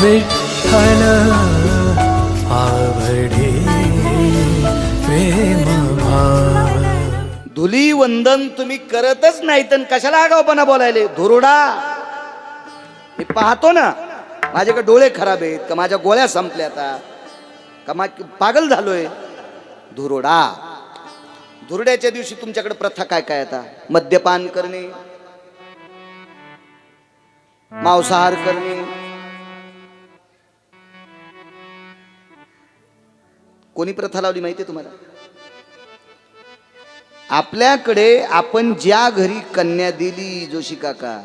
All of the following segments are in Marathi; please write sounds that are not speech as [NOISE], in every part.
विठ्ठल आवडे प्रेम धुली वंदन तुम्ही करतच नाही तर कशाला आगावपणा बोलायले? धुरुडा. मी पाहतो ना माझ्याकडे डोळे खराब आहेत का माझ्या गोळ्या संपल्या आता का मा पागल झालोय? धुरोडा. धुरड्याच्या दिवशी तुमच्याकडे प्रथा काय काय आता? मद्यपान करणे मांसाहार करणे कोणी प्रथा लावली माहिती आहे तुम्हाला? आपल्याकडे आपण ज्या घरी कन्या दिली जोशी काका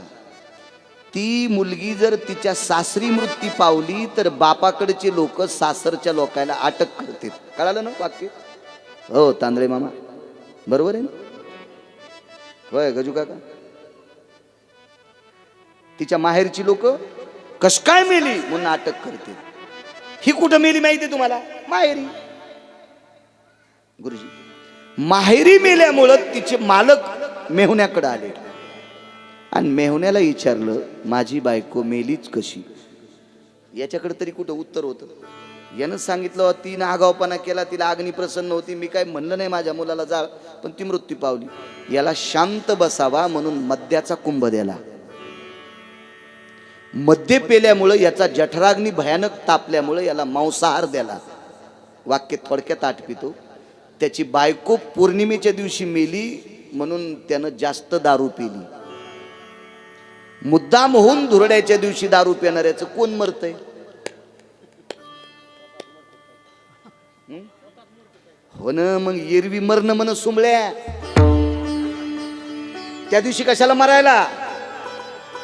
ती मुलगी जर तिच्या सासरी मृत्यू पावली तर बापाकडचे लोक सासरच्या लोकांना अटक करतील. कळालं ना वाक्य? हो तांदळे मामा. बरोबर आहे ना? होय गजू काका. तिच्या माहेरची लोक कश काय मेली? म्हणून अटक करतील. ही कुठं मेली माहिती आहे तुम्हाला? माहेरी. गुरुजी माहेरी मेल्यामुळं तिचे मालक मेहुण्याकडे आले. आणि मेहुण्याला विचारलं माझी बायको मेलीच कशी? याच्याकडे तरी कुठं उत्तर होतं? यानं सांगितलं तिनं आगावपणा केला तिला अग्नी प्रसन्न होती मी काय म्हणलं नाही माझ्या मुलाला जा पण ती मृत्यू पावली. याला शांत बसावा म्हणून मद्याचा कुंभ द्याला मद्य पेल्यामुळं याचा जठराग्नी भयानक तापल्यामुळं याला मांसाहार द्याला वाक्य थोडक्यात आटपितो. त्याची बायको पौर्णिमेच्या दिवशी मेली म्हणून त्यानं जास्त दारू पिली. मुद्दाम होऊन धुरड्याच्या दिवशी दारू पिणाऱ्याचं कोण मरतय? हो? ना मग एरवी मरण म्हण सुमळ्या. त्या दिवशी कशाला मरायला?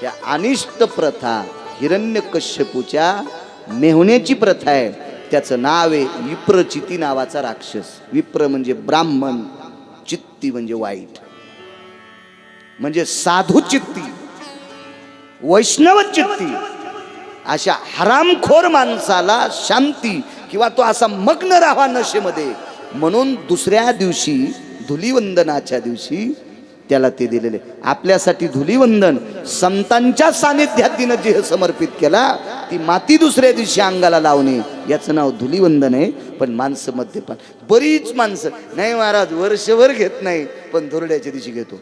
त्या अनिष्ट प्रथा हिरण्य कश्यपूच्या मेहण्याची प्रथा आहे. त्याचं नाव आहे विप्रचिती नावाचा राक्षस. विप्र म्हणजे ब्राह्मण चित्ती म्हणजे वाईट. म्हणजे साधू चित्ती वैष्णव चित्ती अशा हरामखोर माणसाला शांती किंवा तो असा मग्न राहा नशेमध्ये. म्हणून दुसऱ्या दिवशी धुलीवंदनाच्या दिवशी त्याला ते दिलेले. आपल्यासाठी धुलीवंदन संतांच्या सानिध्यात तिनं जे समर्पित केला ती माती दुसऱ्या दिवशी अंगाला लावणे याचं नाव धुलीवंदन आहे पण माणसं मद्यपान बरीच माणसं. नाही महाराज वर्षभर घेत नाही पण धुरड्याच्या दिवशी घेतो.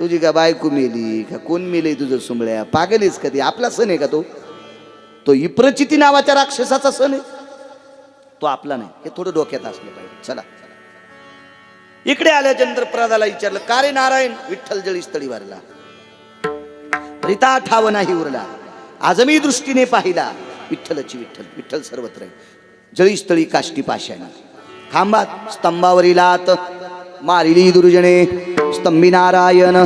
तुझी का बायको मेली का कोण मेले तुझं सुंबळ्या पागलीस का आपला सण आहे का तो? तो इप्रचिती नावाच्या राक्षसाचा सण आहे. तो आपला नाही. हे थोडं डोक्यात असलं पाहिजे. चला. इकडे आल्याच्यानंतर प्रदाला विचारलं का रे नारायण? विठ्ठल जळी स्थळी वारला. रिता ठाव नाही उरला. आजमी दृष्टीने पाहिला. विठ्ठलची विठ्ठल विठ्ठल सर्वत्र जळीस्थळी जळी स्थळी काष्टी पाशाने खांबात स्तंभावरील आत. मारिली दुर्जने. स्तंभी नारायण.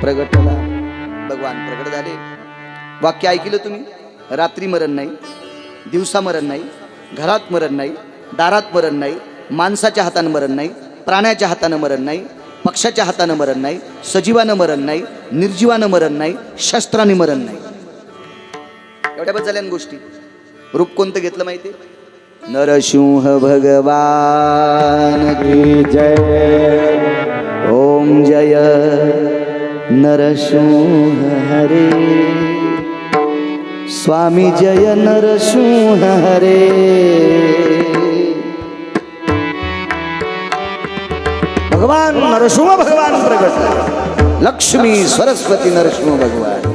प्रगटला. भगवान प्रगट झाले. वाक्य ऐकलं तुम्ही? रात्री मरण नाही दिवसा मरण नाही घरात मरण नाही दारात मरण नाही माणसाच्या हातानं मरण नाही प्राण्याच्या हातानं मरण नाही पक्षाच्या हातानं मरण नाही सजीवानं मरण नाही निर्जीवानं मरण नाही शस्त्राने मरण नाही. एवढ्या बस झाल्या गोष्टी. रूप कोणतं घेतलं माहिती? नरसिंह भगवान की जय. ओम जय. नरसिंह हरे. स्वामी जय नरसिंह हरे. भगवान नरसिंह भगवान प्रगट। लक्ष्मी सरस्वती नरसिंह भगवान।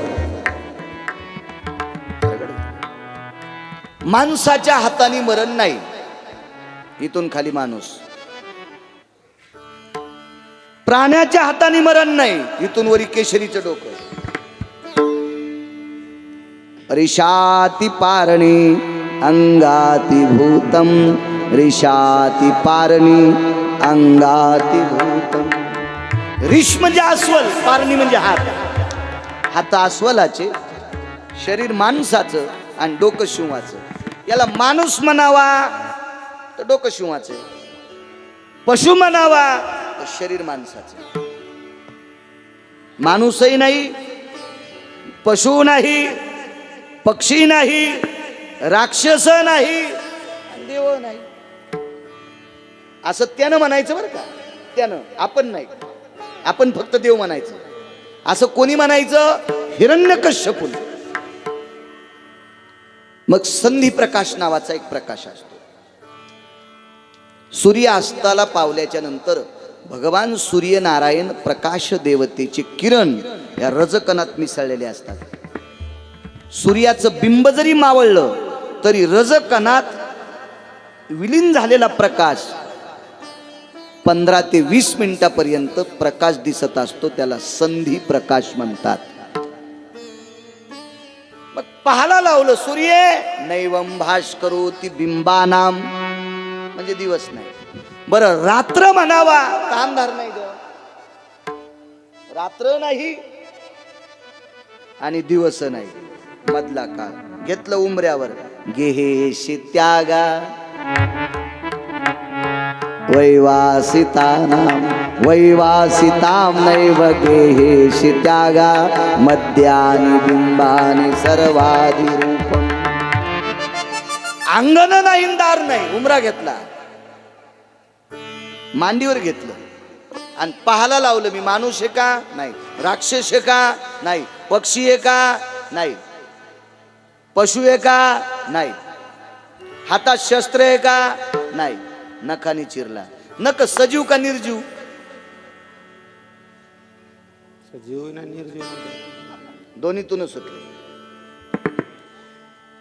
माणसाच्या हाताने मरण नाही इथून खाली माणूस। प्राण्याच्या हाताने मरण नाही इथून वरी केशरीचं डोकं। रिशाती पारणी अंगाती भूतम रिशाती पारणी अंगाती भूतम रिश म्हणजे अस्वल पारणी म्हणजे हात. हात अस्वलाचे शरीर माणसाचं आणि डोकं शिवाचं. याला माणूस म्हणावा तर डोकं शिवाचं. पशु म्हणावा तर शरीर माणसाचं. माणूसही नाही पशु नाही पक्षी नाही राक्षस नाही देव नाही. असं त्यानं म्हणायचं बरं का. त्यानं. आपण नाही. आपण फक्त देव म्हणायचं. असं कोणी म्हणायचं? हिरण्य मग संधी प्रकाश नावाचा एक प्रकाश असतो. सूर्य अस्ताला पावल्याच्या नंतर भगवान सूर्यनारायण प्रकाश देवतेचे किरण या रजकणात मिसळलेले असतात. सूर्याचं बिंब जरी मावळलं तरी रजकणात विलीन झालेला प्रकाश पंधरा ते वीस मिनिटापर्यंत प्रकाश दिसत असतो त्याला संधी प्रकाश म्हणतात. मग पाहायला लावलं सूर्य नैवम भाष करू ती बिंबानाम. म्हणजे दिवस नाही. बरं रात्र म्हणावा. कामधार नाही ग. रात्र नाही आणि दिवस नाही. मधला काळ. घेतलं उमऱ्यावर गेहे त्यागा. वैवासितानां वैवासितां नैव गेहेषि त्यागा मद्यानि बिंबानि सर्वाधिरूपम् अंगण नाही दार नाही उमरा घेतला. मांडीवर घेतलं. आणि पाहायला लावलं मी माणूस आहे का? नाही. राक्षस आहे का? नाही. पक्षी आहे का? नाही. पशु आहे का? नाही. हातात शस्त्र आहे का? नाही. नखाने चिरला नक सजीव का निर्जीव? सजीव ना निर्जीव. दोन्हीतून सुटले.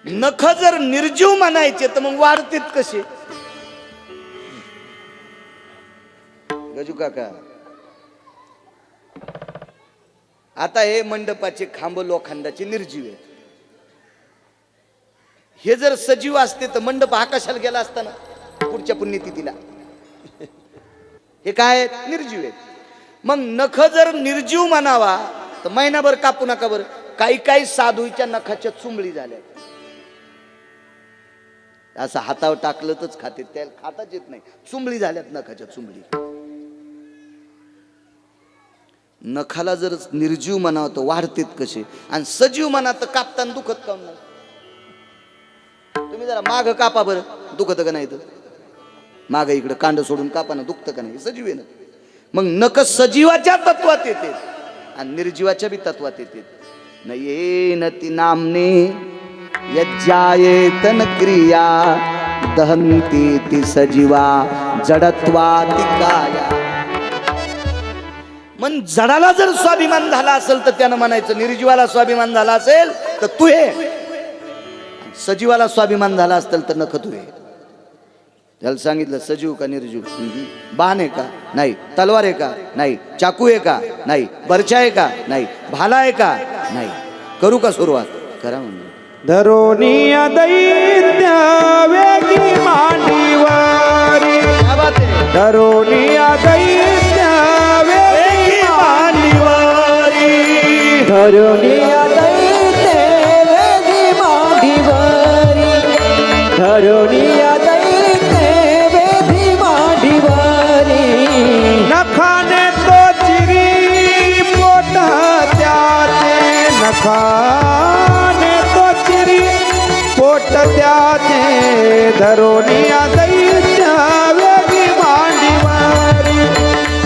नख जर निर्जीव म्हणायचे तर मग वाढतेत कसे? गजू काका आता हे मंडपाचे खांब लोखंडाचे निर्जीव आहेत. हे जर सजीव असते तर मंडप आकाशाला गेला असता ना? पुढच्या पुण्यतिथीला. हे काय? आहेत? निर्जीव आहेत. मग नख जर निर्जीव म्हणावा तर महिनाभर कापू नका बरं. काही काही साधूच्या नखाच्या चुंबळी झाल्या. असं हातावर टाकलं तरच खाते. त्याला खाताच येत नाही. चुंबळी झाल्यात नखाच्या चुंबळी. नखाला जर निर्जीव म्हणावं तर वाढतेत कसे? आणि सजीव म्हणा तर कापताना दुखत काऊन नाही? तुम्ही जरा माग कापा बरं. दुखत का नाही तर? माग इकडं कांड सोडून कापानं दुखतं का नाही? सजीव आहे ना मग नख सजीवाच्या तत्वात येते. आणि निर्जीवाच्या बी तत्वात येते. न ये न ती नामने यज्जायेतन क्रिया दहंती ती सजीवा जडत्वा ती काया. मन जडाला जर स्वाभिमान झाला असेल तर त्यानं म्हणायचं निर्जीवाला स्वाभिमान झाला असेल तर तू हे सजीवाला स्वाभिमान झाला असेल तर नख तू हे त्याला सांगितलं सजीव का निर्जीव? बाण आहे का? नाही. तलवार आहे का? नाही. चाकू आहे का? नाही. बरचा आहे का? नाही. भाला आहे का? नाही. करू का सुरुवात? करा म्हणजे धरोनी दैत्य वेगी मांडीवारी. धरोनी बात वेगी मांडीवारी. धरोनी वेगी मांडीवारी. धरोनिया धरोनिया दैत्य वेगी मांडीवारी.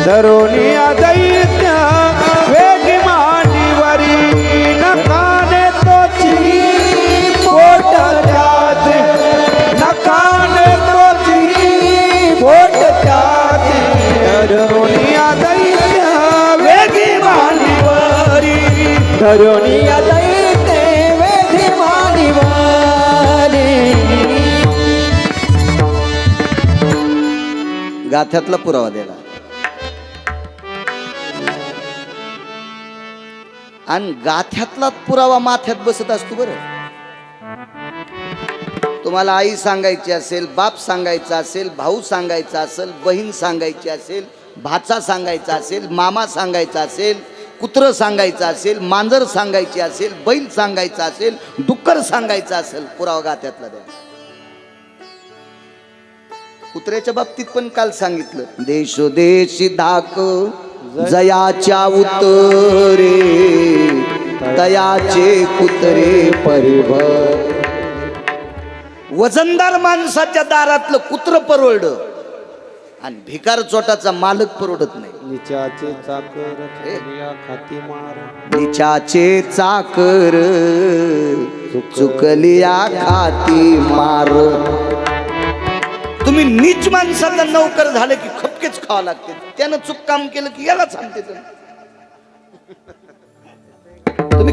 धरोनिया दैत्य वेगी मांडीवारी नकाने तो चिरी पोट त्याचे नकाने तो चिरी पोट त्याचे धरोनिया दैत्य वेगी मांडीवारी धरोनिया गाथ्यातला पुरावा दिला. आणि गाथ्यातला पुरावा माथ्यात बसत असतो बरं. तुम्हाला आई सांगायची असेल बाप सांगायचा असेल भाऊ सांगायचा असेल बहीण सांगायची असेल भाचा सांगायचा असेल मामा सांगायचा असेल कुत्र सांगायचं असेल मांजर सांगायची असेल बैल सांगायचा असेल डुक्कर सांगायचं असेल पुरावा गाथ्यातला द्या. कुत्र्याच्या बाबतीत पण काल सांगितलं. देशोदेशी धाक जयाच्या उत्तरे तयाचे कुत्रे परिभर. वजनदार माणसाच्या दारातलं कुत्र परवडलं आणि भिकार चोटाचा मालक परवडत नाही. निचाचे चाकर खाती मार. निचाचे चाकर चुकलिया खाती मार. तुम्ही नीच माणसाचा नौकर झालं की खपकेच खावा लागते. त्यानं चुक काम केलं की याला सांगते तुम्ही.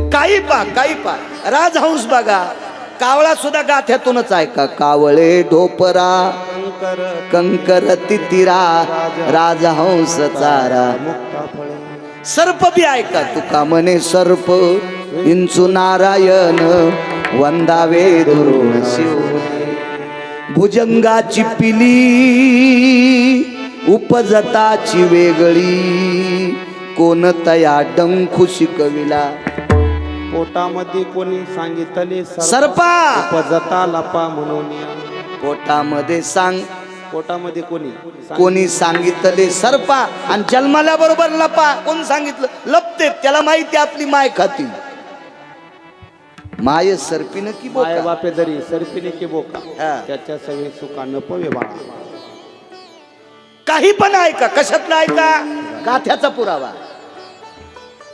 काही पा काही पा. राजहंस बघा. कावळा सुद्धा गाथ्यातूनच ऐका. कावळे ढोपरा कंकर तितिरा राजहंस चारा. सर्प बी ऐका. तुका म्हणे सर्प इंचू नारायण वंदावे दुरुण शिव. भुजंगाची पिली उपजताची वेगळी. कोणतया डंखू शिकविला? पोटामध्ये कोणी सांगितले सर्पा उपजता लपा म्हणून. पोटामध्ये सांग. पोटामध्ये कोणी कोणी सांगितले सर्पा! आणि जन्माला बरोबर लपा. कोण सांगितलं? लपते. त्याला माहिती आपली माय खाती. माय सर्पीनं की माय बोका बापे जरी सरपिने की बोका हा. त्याच्या सगळे सुखा न पवे बाळा काही पण ऐका कशातलं ऐका? गाथ्याचा पुरावा.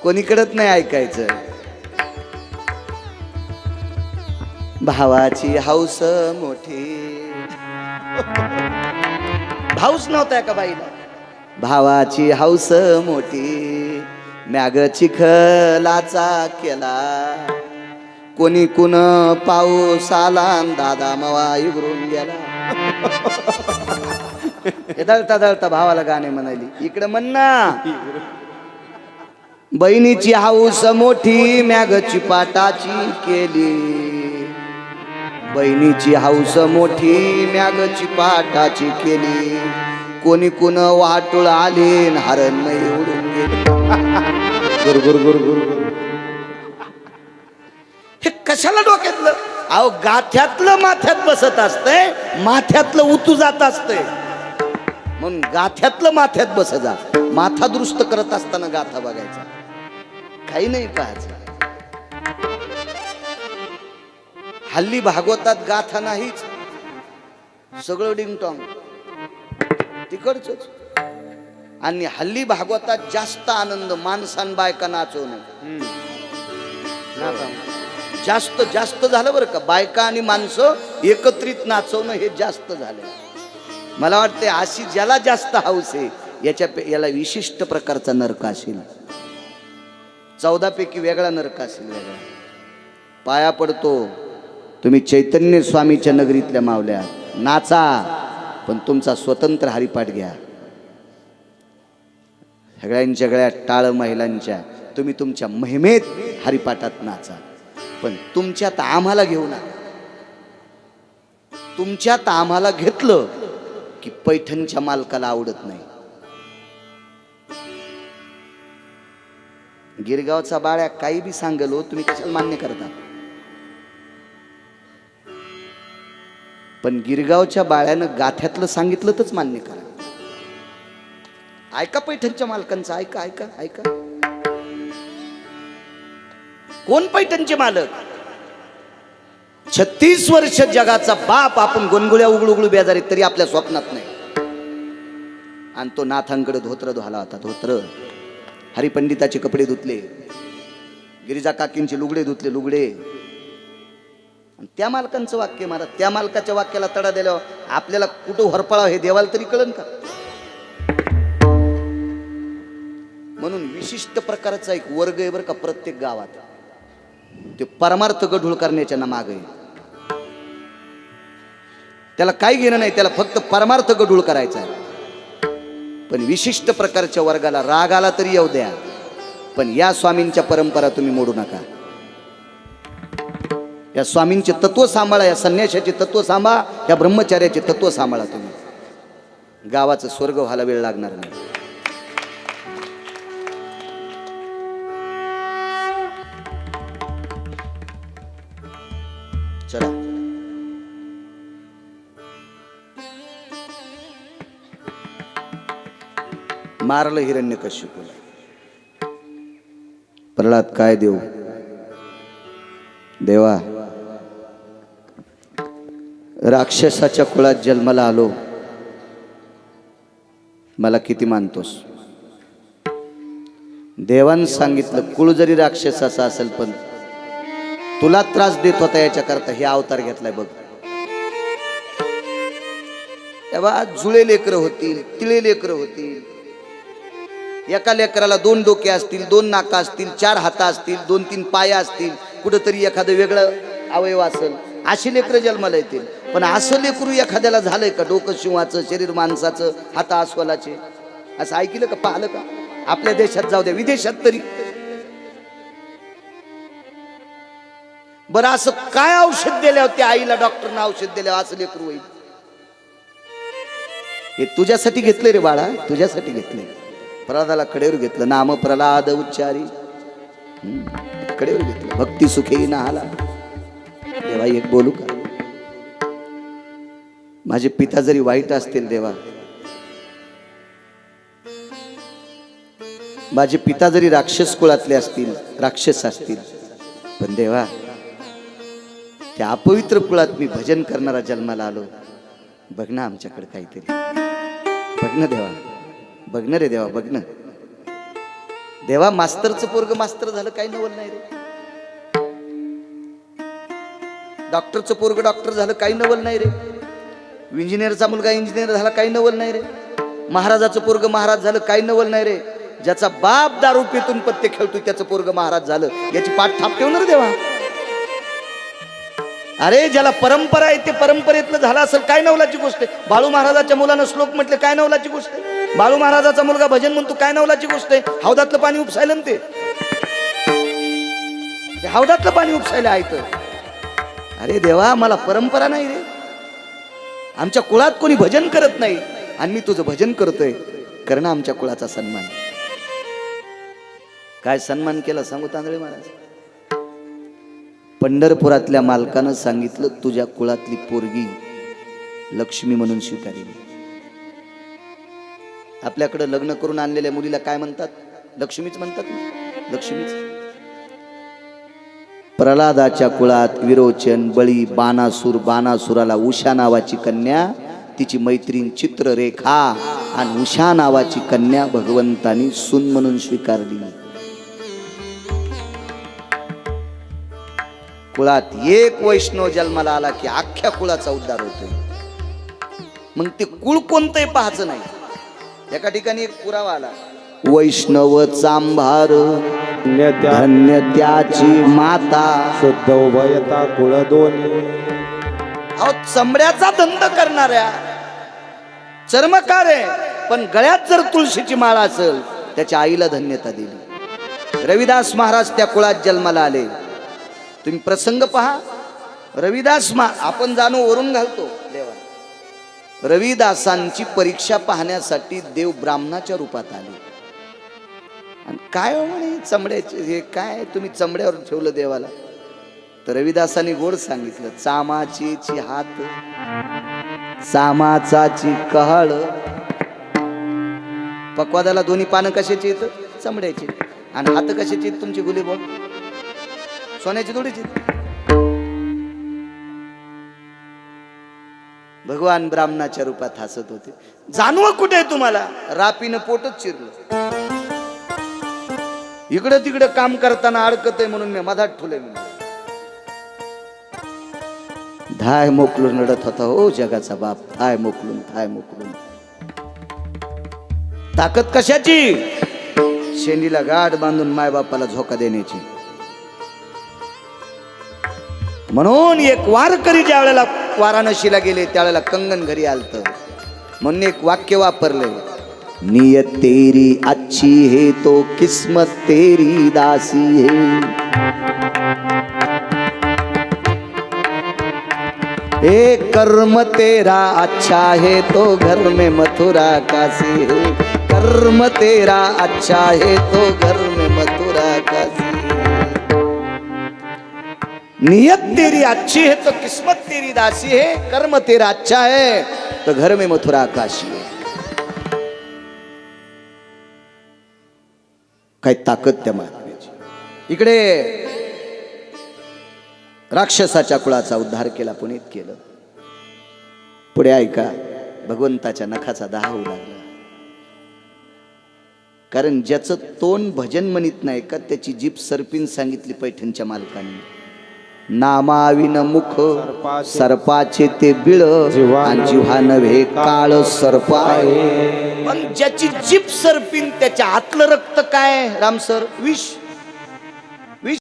कोणीकडत नाही ऐकायचं. भावाची हौस मोठी. भाऊच नव्हता का बाईला. भावाची हौस मोठी. मॅग चिखलाचा केला. कोणी कुण पाऊस आला दादा मवा इगरून गेला. दळता दळता भावाला गाणे म्हणाली इकडे म्हणना बहिणीची हाऊस मोठी मॅगची पाटाची केली. बहिणीची हाऊस मोठी मॅगची पाटाची केली. कोणी कुण वाटुळ आले हरण उडून गेले. गुर गुर गुर गुर गुर हे कशाला डोक्यातलं? अहो गाथ्यातलं माथ्यात बसत असतंय माथ्यातलं उतू जात असतंय. म्हणून गाथ्यातलं माथ्यात बस जा. माथा दुरुस्त करत असताना गाथा बघायचा. काही नाही पाहायचं. हल्ली भागवतात गाथा नाहीच. सगळं डिंगटॉंग. तिकडच आणि हल्ली भागवतात जास्त आनंद माणसान बायका नाचवणं. नाचा. जास्त जास्त झालं बरं का? बायका आणि माणसं एकत्रित नाचवणं हे जास्त झालं. मला वाटते अशी ज्याला जास्त हाऊस आहे याच्या याला विशिष्ट प्रकारचा नरक असेल. चौदापैकी वेगळा नरक असेल वेगळा पाया पडतो. तुम्ही चैतन्य स्वामीच्या नगरीतल्या मावल्या. नाचा पण तुमचा स्वतंत्र हरिपाठ घ्या. सगळ्यांच्या गळ्यात टाळ महिलांच्या. तुम्ही तुमच्या महिमेत हरिपाठात नाचा. पण तुमच्यात आम्हाला घेऊ नका तुमच्यात आम्हाला घेतलं की पैठणच्या मालकाला आवडत नाही. गिरगावचा बाळ्या काही बी सांगलो हो, तुम्ही कशाला मान्य करता? पण गिरगावच्या बाळ्यानं गाथ्यातलं सांगितलं तरच मान्य करा. ऐका पैठणच्या मालकांचं ऐका ऐका ऐका. कोण पैठणचे मालक? छत्तीस वर्ष जगाचा बाप आपण गोंगुळ्या उघडू उघडू बेजारी तरी आपल्या स्वप्नात नाही. आणि तो नाथांकडे धोत्र धुवाला होता. धोत्र. हरिपंडिताचे कपडे धुतले. गिरिजा काकींचे लुगडे धुतले लुगडे. आणि त्या मालकांचं वाक्य मारा त्या मालकाच्या वाक्याला तडा दिल्यावर आपल्याला कुठं हरपळावं हे देवाला तरी कळन का? म्हणून विशिष्ट प्रकारचा एक वर्ग आहे बरं का प्रत्येक गावात. ते परमार्थ गढूळ करण्याच्या ना मागे आहे. त्याला काही घेणं नाही त्याला फक्त परमार्थ गढूळ करायचा आहे. पण विशिष्ट प्रकारच्या वर्गाला राग आला तरी येऊ द्या. पण या स्वामींच्या परंपरा तुम्ही मोडू नका. या स्वामींचे तत्व सांभाळा या संन्याशाचे तत्व सांभाळा या ब्रह्मचार्याचे तत्व सांभाळा तुम्ही. गावाचं स्वर्ग व्हायला वेळ लागणार नाही. चला. मारलं हिरण्य कश्यपूला प्रल्हाद काय देऊ? देवा राक्षसाच्या कुळात जन्माला आलो. मला किती मानतोस? देवान सांगितलं कुळ जरी राक्षसाचा असेल पण तुला त्रास देत होता याच्याकरता हे अवतार घेतलाय बघ. तेव्हा जुळे लेकरं होतील तिळे लेकरं होतील. एका लेकराला दोन डोके असतील दोन नाका असतील चार हाता असतील दोन तीन पाया असतील कुठंतरी एखादं वेगळं अवयव असेल अशी लेकरं जन्माला येतील. पण असं लेकरू एखाद्याला झालंय का डोकं शिवाचं शरीर माणसाचं हाता अस्वलाचे? असं ऐकलं का पाहिलं का? आपल्या देशात जाऊ द्या विदेशात तरी. बरं असं काय औषध दिल्यावर त्या आईला डॉक्टरनं औषध दिल्यावर असं लेकरू होईल. हे तुझ्यासाठी घेतले रे बाळा तुझ्यासाठी घेतले प्रल्हादाला कडेवर घेतलं नाम प्रल्हाद उच्चारी कडेवर घेतलं. भक्ती सुखे नाहाला. देवा एक बोलू का? माझे पिता जरी वाईट असतील देवा माझे पिता जरी राक्षस कुळातले असतील राक्षस असतील पण देवा त्या अपवित्र कुळात मी भजन करणारा जन्माला आलो. बघ ना आमच्याकडे काहीतरी. बघ ना देवा. बघ ना रे देवा बघ ना. देवा मास्तरचं पोरग मास्तर झालं काही नवल नाही रे. डॉक्टरचं पोरग डॉक्टर झालं काही नवल नाही रे. इंजिनियरचा मुलगा इंजिनियर झाला काही नवल नाही रे. महाराजाचं पोरग महाराज झालं काही नवल नाही रे. ज्याचा बाप दारू पितून पत्ते खेळतो त्याचं पोरग महाराज झालं. याची पाठ थाप ठेवणार देवा. अरे ज्याला परंपरा आहे ते परंपरेतलं झाला असेल काय नवलाची गोष्ट आहे? बाळू महाराजाच्या मुलानं श्लोक म्हटले काय नवलाची गोष्ट आहे? बाळू महाराजाचा मुलगा भजन म्हणतो काय नवलाची गोष्ट आहे? हौदातलं पाणी उपसायलं ना ते? हौदातलं पाणी उपसायला आहे तर अरे देवा मला परंपरा नाही रे. आमच्या कुळात कोणी भजन करत नाही आणि मी तुझं भजन करतोय. करणं आमच्या कुळाचा सन्मान. काय सन्मान केला सांगू तांदळे महाराज? पंढरपुरातल्या मालकानं सांगितलं तुझ्या कुळातली पोरगी लक्ष्मी म्हणून स्वीकारली आपल्याकडे लग्न करून आणलेल्या मुलीला काय म्हणतात? लक्ष्मीच म्हणतात ना? लक्ष्मीच. प्रल्हादाच्या कुळात विरोचन बळी बाणासूर बाणासुराला उषा नावाची कन्या तिची मैत्रीण चित्ररेखा आणि उषा नावाची कन्या भगवंतानी सून म्हणून स्वीकारली. कुळात एक वैष्णव जन्माला आला की अख्ख्या कुळाचा उद्धार होतोय. मग ते कुळ कोणतंही पाहायचं नाही. एका ठिकाणी एक पुरावा आला. वैष्णव चांभार धन्य त्याची माता. शुद्ध उभयता कुळ दोन्ही. अहो चमड्याचा धंद करणाऱ्या चर्मकार आहे पण गळ्यात जर तुळशीची माळ असेल त्याच्या आईला धन्यता दिली. रविदास महाराज त्या कुळात जन्माला आले. तुम्ही प्रसंग पहा. रविदास मा आपण जाणू वरून घालतो देवा रविदासांची परीक्षा पाहण्यासाठी देव ब्राह्मणाच्या रूपात आले. आणि काय हो म्हणे चमड्याचे हे काय? तुम्ही चमड्यावर ठेवलं देवाला. तर रविदासांनी गोड सांगितलं चामाची ची हात चामाचाची कहळ. पकवादाला दोन्ही पानं कशाची येत? चमड्याची. आणि हात कशाची येत तुमची गुली बोल सोन्याची थोडीची भगवान ब्राह्मणाच्या रूपात हसत होते. जाणव कुठे आहे तुम्हाला? रापीनं पोटच चिरलं. इकडं तिकडं काम करताना अडकत आहे म्हणून मी मधात ठुले मी धाय मोकलून रडत होता हो जगाचा बाप थाय मोकलून थाय मोकलून. ताकद कशाची? शेंडीला गाठ बांधून मायबापाला झोका देण्याची. म्हणून एक वारकरी ज्या वेळेला वाराणसीला गेले त्यावेळेला कंगन घरी आलत. म्हणून एक वाक्य वापरले नियत तेरी अच्छी है तो किस्मत तेरी दासी है. ए कर्म तेरा अच्छा है तो घर में मथुरा काशी है. कर्म तेरा अच्छा है तो घर में मथुरा काशी नियत तेरी अच्छी है तो किस्मत तेरी दासी है कर्म तेरा अच्छा है। तो घर में मथुरा काशी है। काय ताकद त्या महात्म्याची? इकडे राक्षसाच्या कुळाचा उद्धार केला पुनीत केलं. पुढे ऐका भगवंताच्या नखाचा दहा होऊ लागला. कारण ज्याचं तोंड भजन म्हणत नाही का त्याची जीप सरपीन सांगितली पैठणच्या मालकांनी. नामाविन मुख सर्पाचे- ते बिळ जिव्हा आणि जिव्हा नव्हे काळ सर्प आहे पण ज्याची जीप सरपीन त्याच्या आतलं रक्त काय? राम सर विष. विष.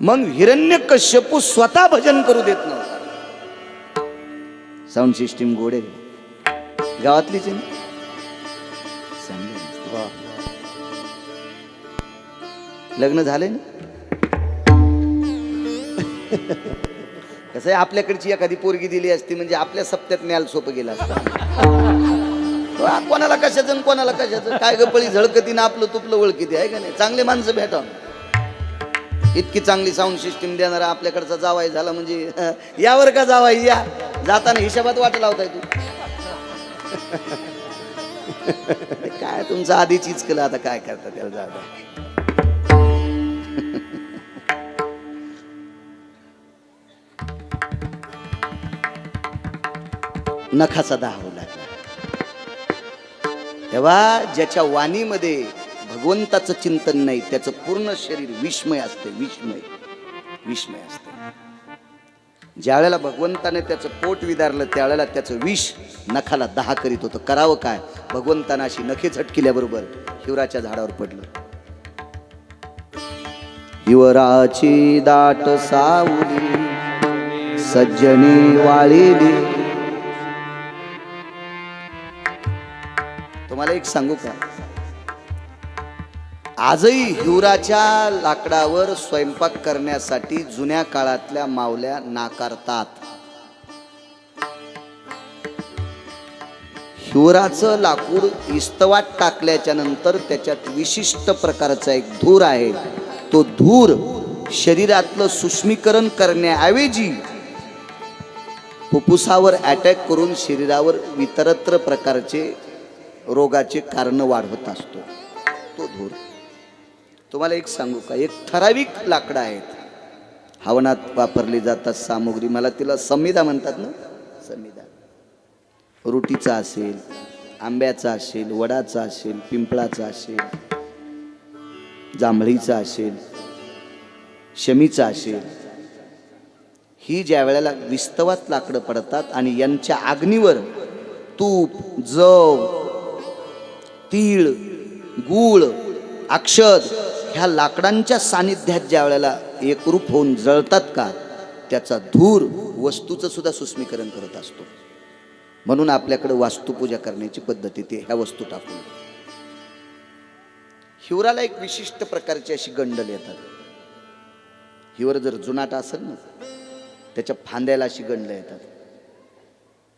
मग हिरण्य कश्यपू स्वतः भजन करू देत नव्हता. साऊंड सिस्टीम गोडे. गावातलीच ना. लग्न झाले ना? [LAUGHS] कसं आहे आपल्याकडची एखादी पोरगी दिली असती म्हणजे आपल्या सप्त्यात न्यायला सोपं गेलं असतं. [LAUGHS] कोणाला कशाचं कोणाला कशाचं? काय गपळी झळकतीनं आपलं तुपलं ओळखीती आहे का नाही? चांगले माणसं भेटा इतकी चांगली साऊंड सिस्टीम देणारा आपल्याकडचा जावाई झाला म्हणजे [LAUGHS] यावर का जावाई? या. जाताना हिशोबात वाट लावताय तू. काय तुमचं आधीच केलं आता काय करता त्याला जागा नखाचा दाह होऊ लागला. तेव्हा ज्याच्या वाणीमध्ये भगवंताचं चिंतन नाही त्याचं पूर्ण शरीर विस्मय असते विस्मय विस्मय असते. ज्या वेळेला भगवंताने त्याचं पोट विदारलं त्यावेळेला त्याचं विष नखाला दहा करीत होतं. करावं काय? भगवंतानं अशी नखे झटकिल्याबरोबर हिवराच्या झाडावर पडलं. हिवराची दाट सावली सज्जनी वाळीली तुम्हाला एक सांगू का? आजही हिवराच्या लाकडावर स्वयंपाक करण्यासाठी जुन्या काळातल्या मावल्या नाकारतात. हिवराचं लाकूड इस्तवात टाकल्याच्या नंतर त्याच्यात विशिष्ट प्रकारचा एक धूर आहे. तो धूर शरीरातलं सुष्मीकरण करण्याऐवजी फुफ्फुसावर अटॅक करून शरीरावर इतरत्र प्रकारचे रोगाचे कारण वाढवत असतो. तो धूर. तुम्हाला एक सांगू का? एक ठराविक लाकडं आहेत. हवनात वापरली जातात सामुग्री. मला तिला संविधा म्हणतात ना? संविधा रोटीचा असेल आंब्याचा असेल वडाचा असेल पिंपळाचा असेल जांभळीचा असेल शमीचा असेल. ही ज्या वेळेला विस्तवात लाकडं पडतात आणि यांच्या आग्नीवर तूप जव तीळ गूळ अक्षद ह्या लाकडांच्या सानिध्यात ज्या वेळेला एकरूप होऊन जळतात का त्याचा धूर वस्तूचं सुद्धा सुस्मीकरण करत असतो. म्हणून आपल्याकडे वास्तुपूजा करण्याची पद्धती ते ह्या वस्तू टाकून. हिवराला एक विशिष्ट प्रकारची अशी गंडल येतात. हिवर जर जुनाट असेल ना त्याच्या फांद्याला अशी गंडलं येतात.